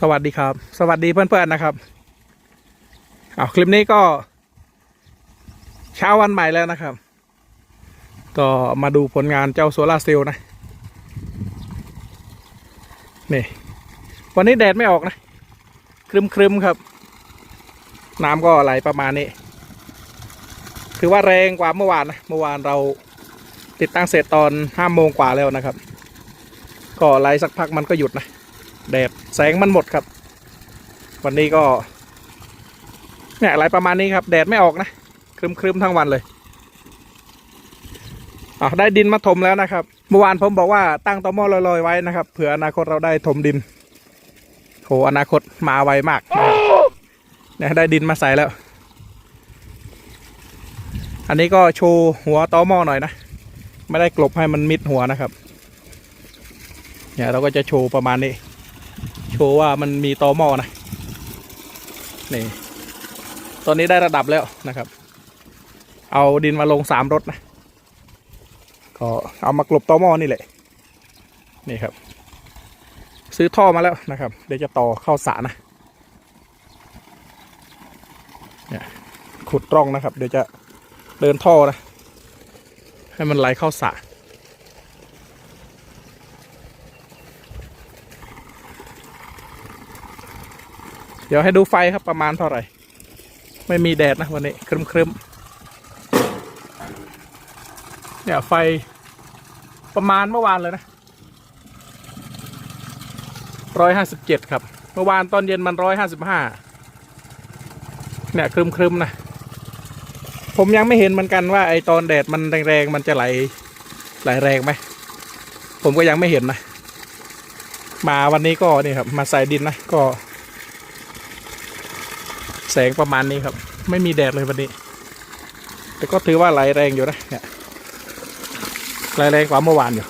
สวัสดีครับ สวัสดีเพื่อนๆนะครับเอาคลิปนี้ก็ เช้าวันใหม่แล้วนะครับ ก็มาดูผลงานเจ้าโซลาเซลล์นะ นี่ วันนี้แดดไม่ออกนะ ครึมครึมครับ น้ำก็ไหลประมาณนี้ ถือว่าแรงกว่าเมื่อวานนะ เมื่อวานเราติดตั้งเสร็จตอนห้าโมงกว่าแล้วนะครับ ก็ไหลสักพักมันก็หยุดนะ แดดแสงมันหมดครับ วันนี้ก็เนี่ยอะไรประมาณนี้ครับ แดดไม่ออกนะครึมครึมทั้งวันเลยอะได้ดินมาถมแล้วนะครับ เมื่อวานผมบอกว่าตั้งตอหม้อลอยๆไว้นะครับเผื่ออนาคตเราได้ถมดินโหอนาคตมาไวมากเนี่ยได้ดินมาใส่แล้ว อันนี้ก็โชว์หัวตอหม้อหน่อยนะไม่ได้กลบให้มันมิดหัวนะครับเนี่ยเราก็จะโชว์ประมาณนี้ โชว์ว่ามันมีตอหม้อนะนี่ตอนนี้ได้ระดับแล้วนะครับ เอาดินมาลงสามรถนะก็เอามากลบตอหม้อนี่แหละนี่ครับ ซื้อท่อมาแล้วนะครับ เดี๋ยวจะต่อเข้าสระนะเนี่ยขุดร่องนะครับ เดี๋ยวจะเดินท่อนะ ให้มันไหลเข้าสระ ดี๋ยวให้ดูไฟครับประมาณเท่าไหร่ ไม่มีแดดนะวันนี้ครึมครึมเนี่ยไฟประมาณเมื่อวานเลยนะร้อยห้าสิบเจ็ดครับ เมื่อวานตอนเย็นมันร้อยห้าสิบห้าเนี่ยครึมครึมนะ ผมยังไม่เห็นเหมือนกันว่าไอตอนแดดมันแรงๆมันจะไหลไหลแรงไหม ผมก็ยังไม่เห็นนะ มาวันนี้ก็นี่ครับ มาใส่ดินนะก็ แสงประมาณนี้ครับ ไม่มีแดดเลยวันนี้ แต่ก็ถือว่าไหลแรงอยู่นะเนี่ยไหลแรงกว่าเมื่อวานอยู่